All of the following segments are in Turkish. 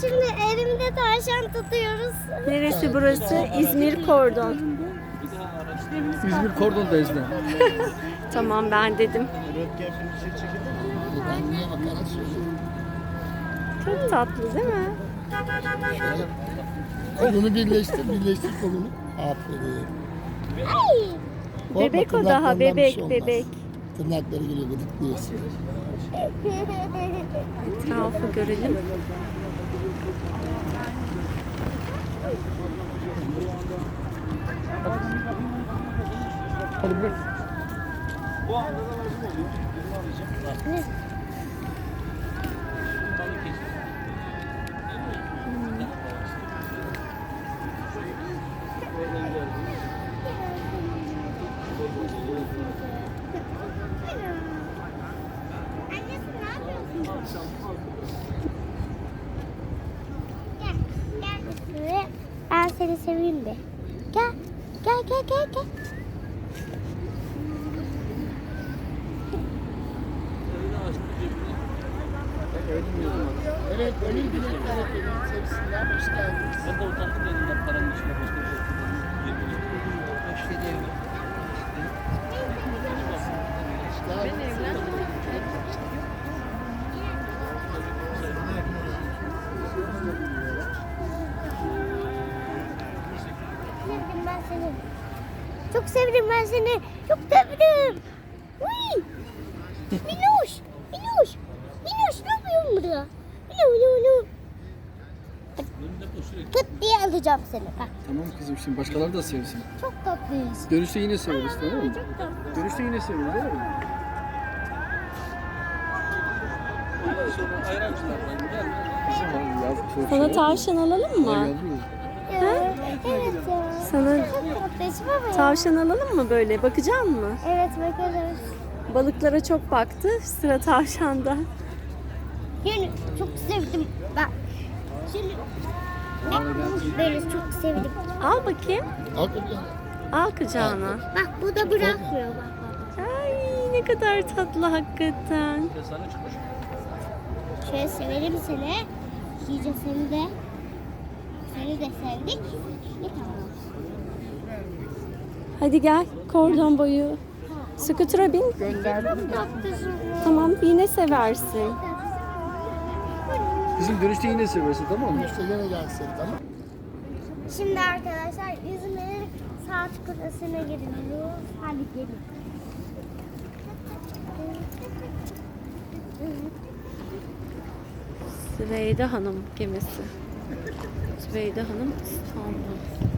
şimdi elimde tavşan tutuyoruz. Neresi burası? İzmir Kordon. İzmir Kordon'dayız da. Tamam ben dedim. Çok tatlı değil mi? Kolunu birleştir, birleştir kolunu. Aferin. Ay. Korkma, Bebek o daha bebek şey bebek. Tırnakları geliyor gıdıklıyorsun. Etrafı görelim. Hadi bırak. Annesi ne yapıyorsun? Gel, gel. Şuraya. Ben seni seveyim de. Gel, gel, gel, gel, gel. Evet, ölüm dilekler efendim. Sevsinler, hoş geldiniz. Ben de utandım dedim ben paranın içine başka bir şey. Sevdim ben seni. Çok sevdim ben seni. Çok sevdim. Uy. Kıt diye alacağım seni. Bak Tamam kızım şimdi başkaları da sevsin. çok tatlıyız. Dönüşte yine severiz tamam mı? Çok tatlı. Dönüşte yine severiz değil mi? Bizim var yazık çok Sana şey. tavşan alalım mı? Evet ya. Sana Çok tatlıyız baba ya. tavşan alalım mı böyle? Bakacak mı? Evet bakarız. Balıklara çok baktı. Sıra tavşanda. Yani çok sevdim. Bak. Böyle çok sevdim. Al bakayım. Al kapıya. Al kucağına. Bak bu da bırakmıyor bak baba. Ay ne kadar tatlı hakikaten. Sana çıkmış. Şöyle severim seni. İyice seni de. Seni de sevdik. Ne tamam. Hadi gel kordon boyu. Skutura bin. Tatlısın. Tamam yine seversin. Bizim dönüşte yine seversin tamam mı? İşte yine gelsin tamam Şimdi arkadaşlar İzmir saat kulesine gidiyoruz. Hadi gelin. Süveyde Hanım gemisi. Süveyde Hanım İstanbul.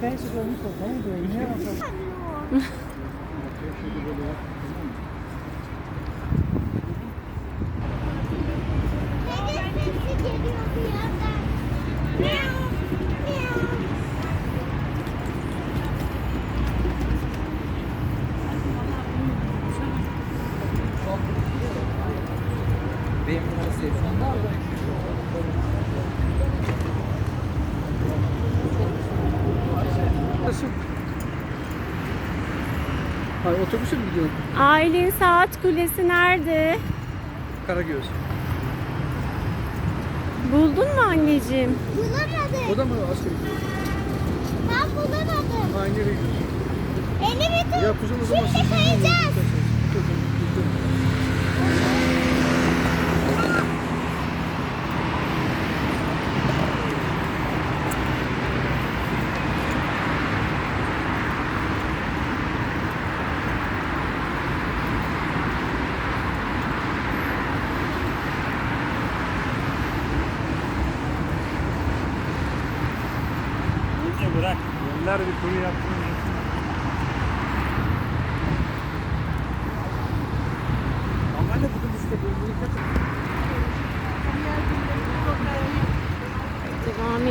Sesi geliyor bir yerden. Miau, miau. Benim. Nasıl? Hayır otobüse mi gidiyorsun? Aylin Saat Kulesi nerede? Karagöz. Buldun mu anneciğim? Bulamadım. O da mı askeri? Ben bulamadım. Ha nereye gidiyorsun? Elimi tut. Ya kuzum o zaman Şimdi siz- kayacağız. İyice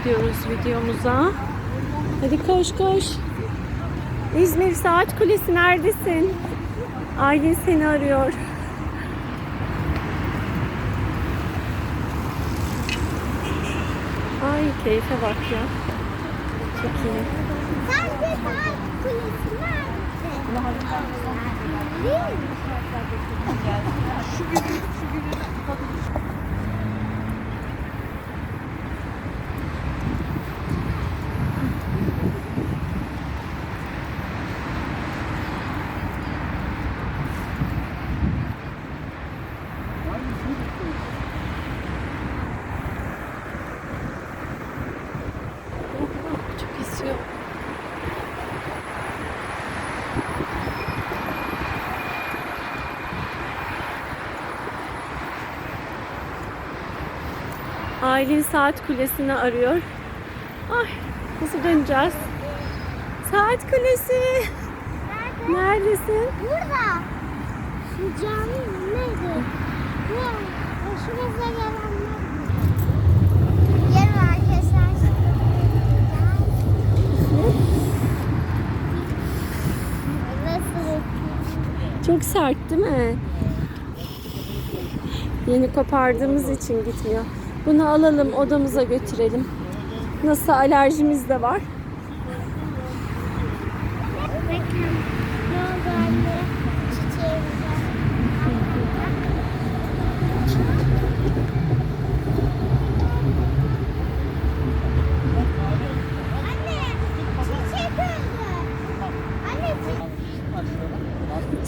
ediyoruz videomuza. Hadi koş koş. İzmir Saat Kulesi neredesin? Aylin seni arıyor. Ay keyfe bak ya. Çok iyi. Sence saat kulesi nerede? Değil mi? Çok Aylin saat kulesini arıyor. Ay nasıl döneceğiz? Saat kulesi. Nerede? Neredesin? Burada. Şu cami neydi? Bu başımıza gelenler. Yarın arkadaşlar. Nasıl? Çok sert değil mi? Yeni kopardığımız için gitmiyor. Bunu alalım odamıza götürelim. Nasıl alerjimiz de var.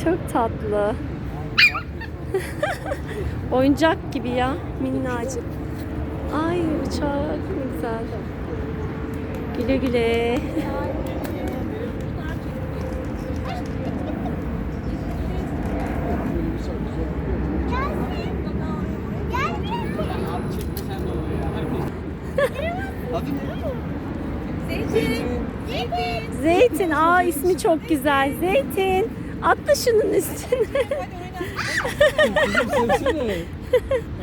Çok tatlı. Oyuncak gibi ya minnacık. Ay uçak ne güzel. Güle güle. Ne? Zeytin. Zeytin aa ismi çok güzel. Zeytin. Atla şunun üstüne.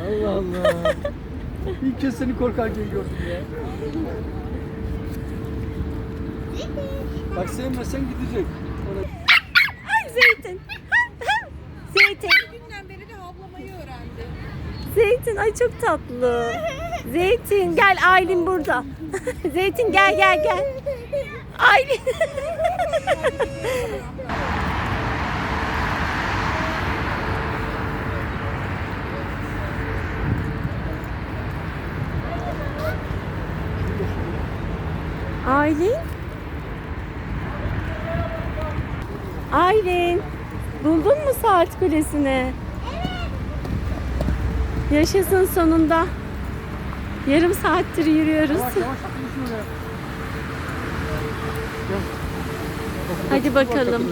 Allah Allah. İlk kez seni korkarken gördüm ya. Bak sevmezsen gidecek. Ay Zeytin. Zeytin. Günden beri de havlamayı öğrendi. Zeytin ay çok tatlı. Zeytin gel Aylin burada. Zeytin gel gel gel. Aylin. Aylin. Aylin. Buldun mu saat kulesini? Yaşasın sonunda. Yarım saattir yürüyoruz. Yavaş yavaş. Hadi bakalım.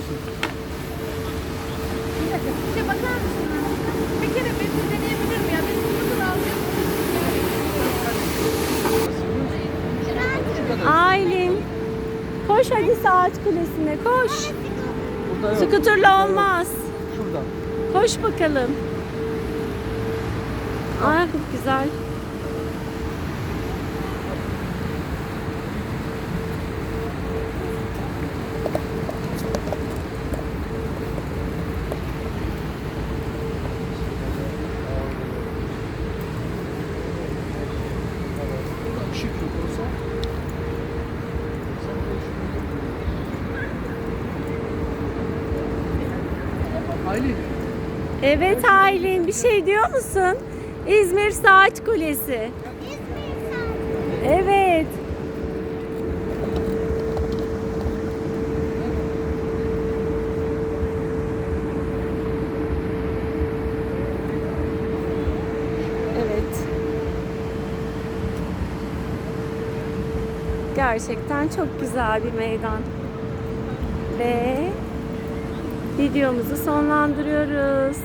Bir bakar mısın? Bir kere bir deneyebilir mi ya? Biz bunu alacağız. Aylin. Koş hadi saat kulesine koş. Burada yok. Skuterla olmaz. Şurada. Koş bakalım. Aa çok güzel. Aylin. Evet Aylin bir şey diyor musun? İzmir Saat Kulesi. İzmir Saat Evet. gerçekten çok güzel bir meydan. Ve videomuzu sonlandırıyoruz.